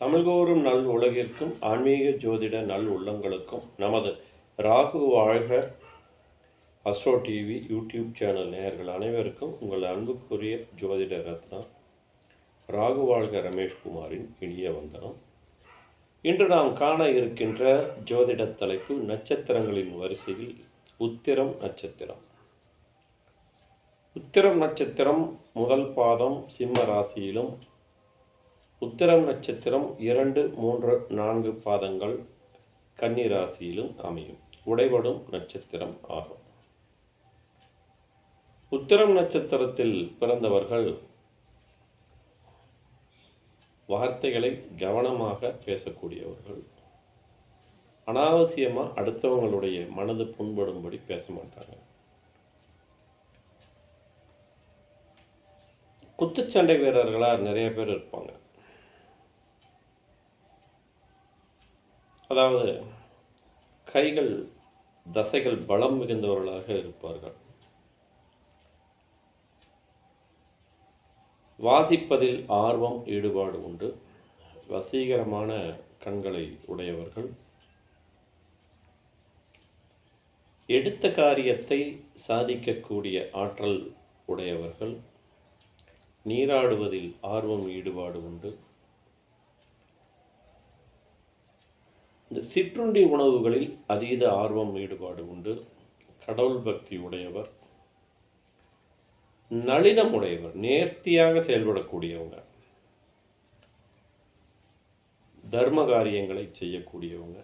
தமிழ்கோறும் நல் உலகிற்கும் ஆன்மீக ஜோதிட நல் உள்ளங்களுக்கும் நமது ராகு வாழ்க அஸ்ட்ரோ டிவி யூடியூப் சேனல் நேயர்கள் அனைவருக்கும் உங்கள் அன்புக்குரிய ஜோதிட ரத்னா ராகு வாழ்க ரமேஷ்குமாரின் இனிய வந்தனம். இன்று நாம் காண இருக்கின்ற ஜோதிட தலைப்பு நட்சத்திரங்களின் வரிசையில் உத்திரம் நட்சத்திரம். உத்திரம் நட்சத்திரம் முதல் பாதம் சிம்ம ராசியிலும் உத்திரம் நட்சத்திரம் இரண்டு மூன்று நான்கு பாதங்கள் கன்னிராசியிலும் அமையும். உடைபடும் நட்சத்திரம் ஆகும். உத்திரம் நட்சத்திரத்தில் பிறந்தவர்கள் வார்த்தைகளை கவனமாக பேசக்கூடியவர்கள். அனாவசியமாக அடுத்தவங்களுடைய மனது புண்படும்படி பேச மாட்டாங்க. குத்துச்சண்டை வீரர்களாக நிறைய பேர் இருப்பாங்க. அதாவது கைகள் தசைகள் பலம் மிகுந்தவர்களாக இருப்பார்கள். வாசிப்பதில் ஆர்வம் ஈடுபாடு உண்டு. வசீகரமான கண்களை உடையவர்கள். எடுத்த காரியத்தை சாதிக்கக்கூடிய ஆற்றல் உடையவர்கள். நீராடுவதில் ஆர்வம் ஈடுபாடு உண்டு. இந்த சிற்றுண்டி உணவுகளில் அதீத ஆர்வம் ஈடுபாடு உண்டு. கடவுள் பக்தி உடையவர் நளினம் உடையவர் நேர்த்தியாக செயல்படக்கூடியவங்க தர்ம காரியங்களை செய்யக்கூடியவங்க.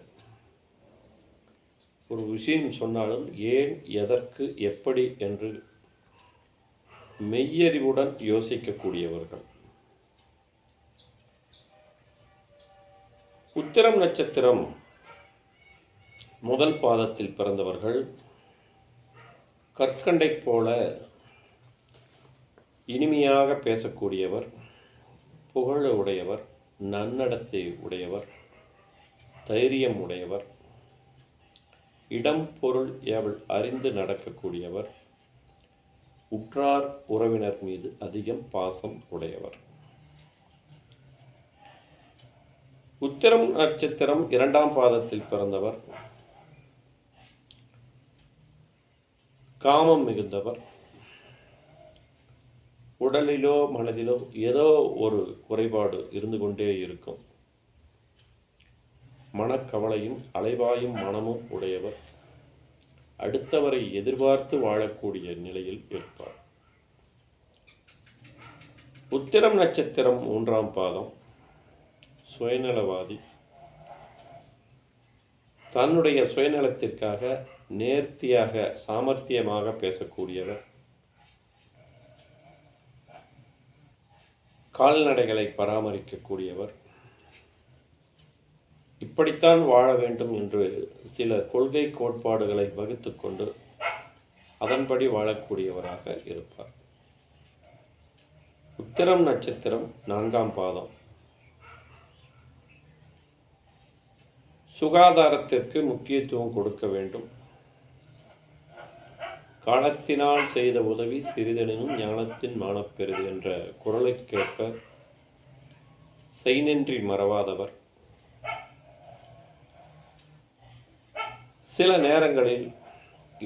ஒரு விஷயம் சொன்னாலும் ஏன் எதற்கு எப்படி என்று மெய்யறிவுடன் யோசிக்கக்கூடியவர்கள். உத்திரம் நட்சத்திரம் முதல் பாதத்தில் பிறந்தவர்கள். கற்கண்டை போல இனிமையாக பேசக்கூடியவர் புகழ உடையவர் நன்னடத்தை உடையவர் தைரியம் உடையவர் இடம் பொருள் ஏவல் அறிந்து நடக்கக்கூடியவர் உற்றார் உறவினர் மீது அதிகம் பாசம் உடையவர். உத்திரம் நட்சத்திரம் இரண்டாம் பாதத்தில் பிறந்தவர். காமம் மிகுந்தவர். உடலிலோ மனதிலோ ஏதோ ஒரு குறைபாடு இருந்து கொண்டே இருக்கும். மனக்கவலையும் அலைவாயும் மனமும் உடையவர். அடுத்தவரை எதிர்பார்த்து வாழக்கூடிய நிலையில் இருப்பார். உத்திரம் நட்சத்திரம் மூன்றாம் பாதம். சுயநலவாதி. தன்னுடைய சுயநலத்திற்காக நேர்த்தியாக சாமர்த்தியமாக பேசக்கூடியவர். கால்நடைகளை பராமரிக்கக்கூடியவர். இப்படித்தான் வாழ வேண்டும் என்று சில கொள்கை கோட்பாடுகளை வகுத்து கொண்டு அதன்படி வாழக்கூடியவராக இருப்பார். உத்திரம் நட்சத்திரம் நான்காம் பாதம். சுகாதாரத்திற்கு முக்கியத்துவம் கொடுக்க வேண்டும். காலத்தினால் செய்த உதவி சிறிதெனினும் ஞானத்தின் மானப்பெறுது என்ற குரலுக்கேற்ப செய்நின்றி மறவாதவர். சில நேரங்களில்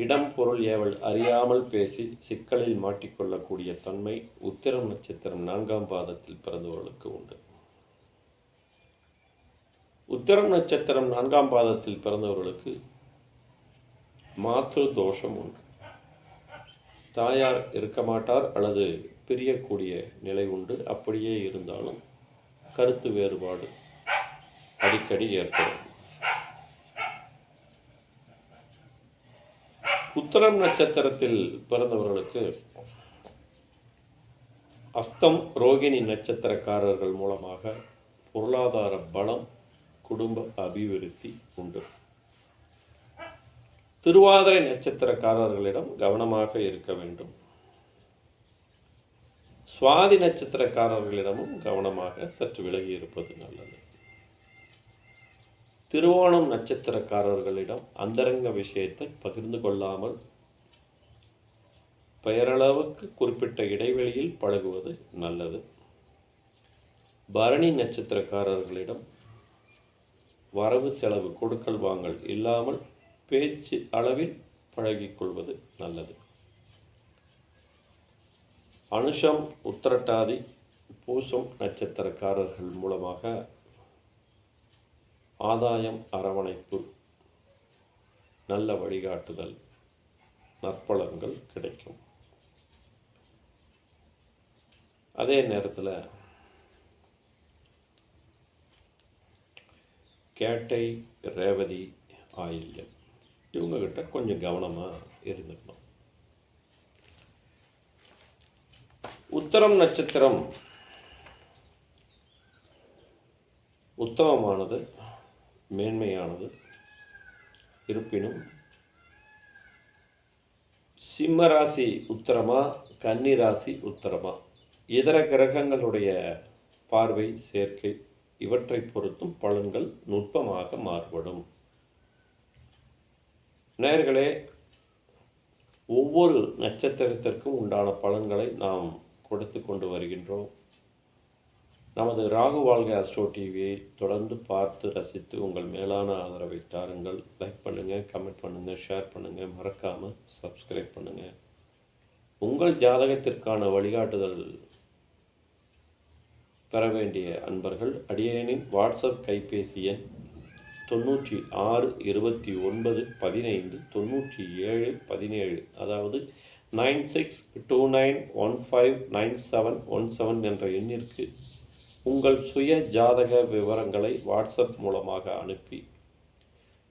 இடம் பொருள் ஏவல் அறியாமல் பேசி சிக்கலில் மாட்டிக்கொள்ளக்கூடிய தன்மை உத்திரம் நட்சத்திரம் நான்காம் பாதத்தில் பிறந்தவர்களுக்கு உண்டு. உத்தரம் நட்சத்திரம் நான்காம் பாதத்தில் பிறந்தவர்களுக்கு மாத்திரு தோஷம் உண்டு. தாயார் இருக்க மாட்டார் அல்லது பிரியக்கூடிய நிலை உண்டு. அப்படியே இருந்தாலும் கருத்து வேறுபாடு அடிக்கடி ஏற்படும். உத்தரம் நட்சத்திரத்தில் பிறந்தவர்களுக்கு அஸ்தம் ரோகிணி நட்சத்திரக்காரர்கள் மூலமாக பொருளாதார பலம் குடும்ப அபிவிருத்தி உண்டு. திருவாதிரை நட்சத்திரக்காரர்களிடம் கவனமாக இருக்க வேண்டும். சுவாதி நட்சத்திரக்காரர்களிடமும் கவனமாக சற்று விலகி இருப்பது நல்லது. திருவோணம் நட்சத்திரக்காரர்களிடம் அந்தரங்க விஷயத்தை பகிர்ந்து கொள்ளாமல் பெயரளவுக்கு குறிப்பிட்ட இடைவெளியில் பழகுவது நல்லது. பரணி நட்சத்திரக்காரர்களிடம் வரவு செலவு கொடுக்கல் வாங்கல் இல்லாமல் பேச்சு அளவில் பழகிக்கொள்வது நல்லது. அனுஷம் உத்திரட்டாதி பூசம் நட்சத்திரக்காரர்கள் மூலமாக ஆதாயம் அரவணைப்பு நல்ல வழிகாட்டுதல் நற்பலன்கள் கிடைக்கும். அதே நேரத்தில் கேட்டை ரேவதி ஆயில்யம். இவங்கக்கிட்ட கொஞ்சம் கவனமாக இருந்துக்கணும். உத்தரம் நட்சத்திரம். உத்தமமானது மேன்மையானது. இருப்பினும் சிம்ம ராசி உத்தரமா கன்னி ராசி உத்தரமா? இதர கிரகங்களுடைய பார்வை சேர்க்கை இவற்றை பொறுத்தும் பலன்கள் நுட்பமாக மாறுபடும். நேர்களே ஒவ்வொரு நட்சத்திரத்திற்கும் உண்டான பலன்களை நாம் கொடுத்து கொண்டு வருகின்றோம். நமது ராகு வாழ்க அஸ்ட்ரோ டிவியை தொடர்ந்து பார்த்து ரசித்து உங்கள் மேலான ஆதரவை தாருங்கள். லைக் பண்ணுங்கள் கமெண்ட் பண்ணுங்கள் ஷேர் பண்ணுங்கள் மறக்காமல் சப்ஸ்கிரைப் பண்ணுங்கள் உங்கள் ஜாதகத்திற்கான வழிகாட்டுதல் பெற வேண்டிய அன்பர்கள் அடியேனின் வாட்ஸ்அப் கைபேசி எண் தொண்ணூற்றி ஆறு இருபத்தி ஒன்பது பதினைந்து தொண்ணூற்றி ஏழு பதினேழு. அதாவது nine six two nine one five nine seven one seven என்ற எண்ணிற்கு உங்கள் சுய ஜாதக விவரங்களை வாட்ஸ்அப் மூலமாக அனுப்பி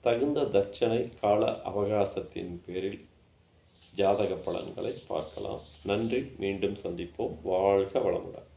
தகுந்த தட்சணை கால அவகாசத்தின் பேரில் ஜாதக பலன்களை பார்க்கலாம். நன்றி. மீண்டும் சந்திப்போம். வாழ்க வளமுடன்.